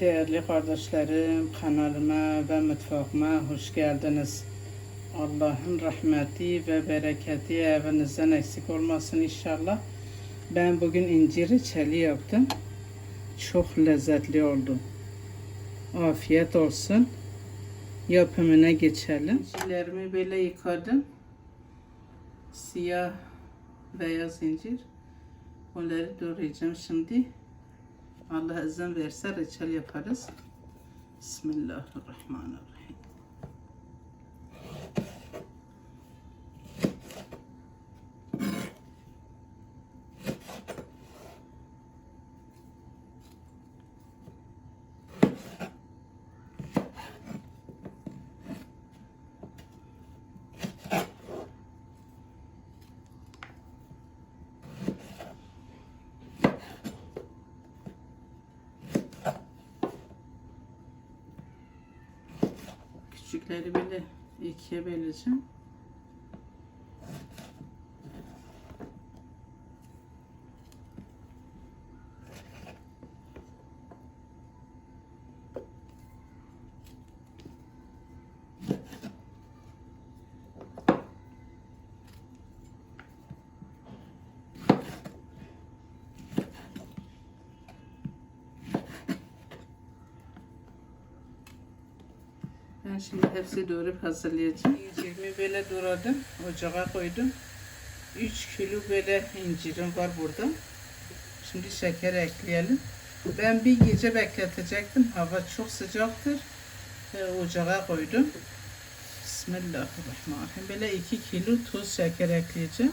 Değerli kardeşlerim, kanalıma ve mutfağıma hoş geldiniz. Allah'ın rahmeti ve bereketi evinizden eksik olmasın inşallah. Ben bugün incir reçeli yaptım. Çok lezzetli oldu. Afiyet olsun. Yapımına geçelim. İncirlerimi böyle yıkadım. Siyah beyaz incir. Onları doğrayacağım şimdi. Allah izin verse reçel yaparız. Bismillahirrahmanirrahim. Küçükleri böyle ikiye böleceğim. Ben şimdi hepsi doğrayıp hazırlayacağım. İncirimi böyle doğradım. Ocağa koydum. 3 kilo böyle incirim var burada. Şimdi şeker ekleyelim. Ben bir gece bekletecektim. Hava çok sıcaktır. Ve ocağa koydum. Bismillahirrahmanirrahim. Böyle 2 kilo tuz şeker ekleyeceğim.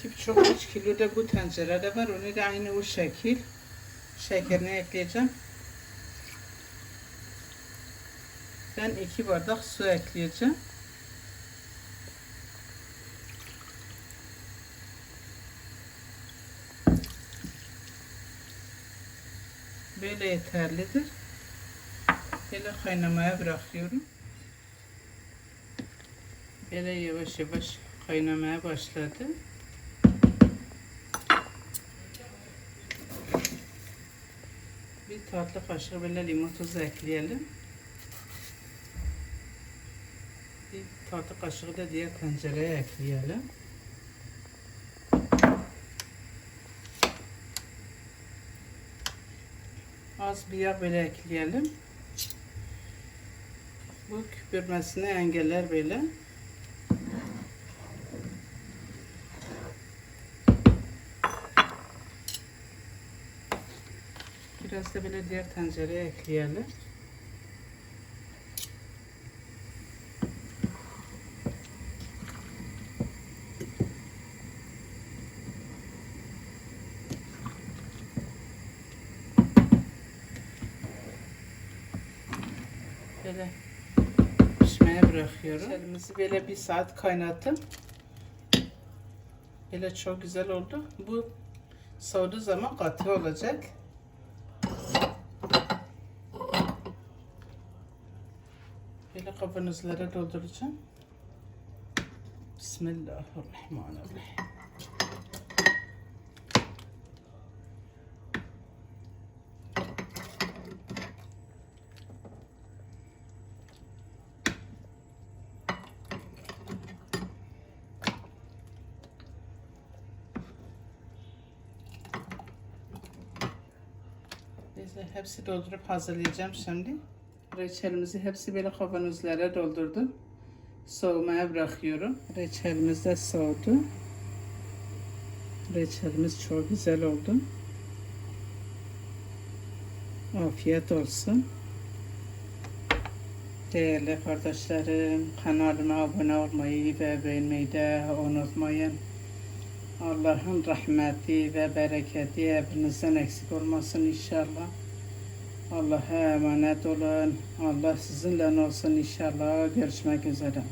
İki buçuk üç kilo da bu tencerede var. Onu da aynı o şekil şekerini ekleyeceğim. Ben iki bardak su ekleyeceğim. Böyle yeterlidir. Böyle kaynamaya bırakıyorum. Böyle yavaş yavaş kaynamaya başladı. Bir tatlı kaşığı böyle limon tuzu ekleyelim. Bir tatlı kaşığı da diğer tencereye ekleyelim. Az bir yağ böyle ekleyelim. Bu küpürmesini engeller böyle. Biraz da böyle diğer tencereye ekleyelim. Böyle pişmeye bırakıyorum. Elimizi böyle bir saat kaynattım. Böyle çok güzel oldu. Bu soğuduğu zaman katı olacak. Böyle kavanozlara dolduracağım. Bismillahirrahmanirrahim. Neyse hepsi doldurup hazırlayacağım şimdi. Reçelimizi hepsi böyle kavanozlara doldurdum. Soğumaya bırakıyorum. Reçelimiz de soğudu. Reçelimiz çok güzel oldu. Afiyet olsun. Değerli kardeşlerim, kanalıma abone olmayı ve beğenmeyi de unutmayın. Allah'ın rahmeti ve bereketi hepinizden eksik olmasın inşallah. Allah'a emanet olun. Allah sizinle olsun inşallah. Görüşmek üzere.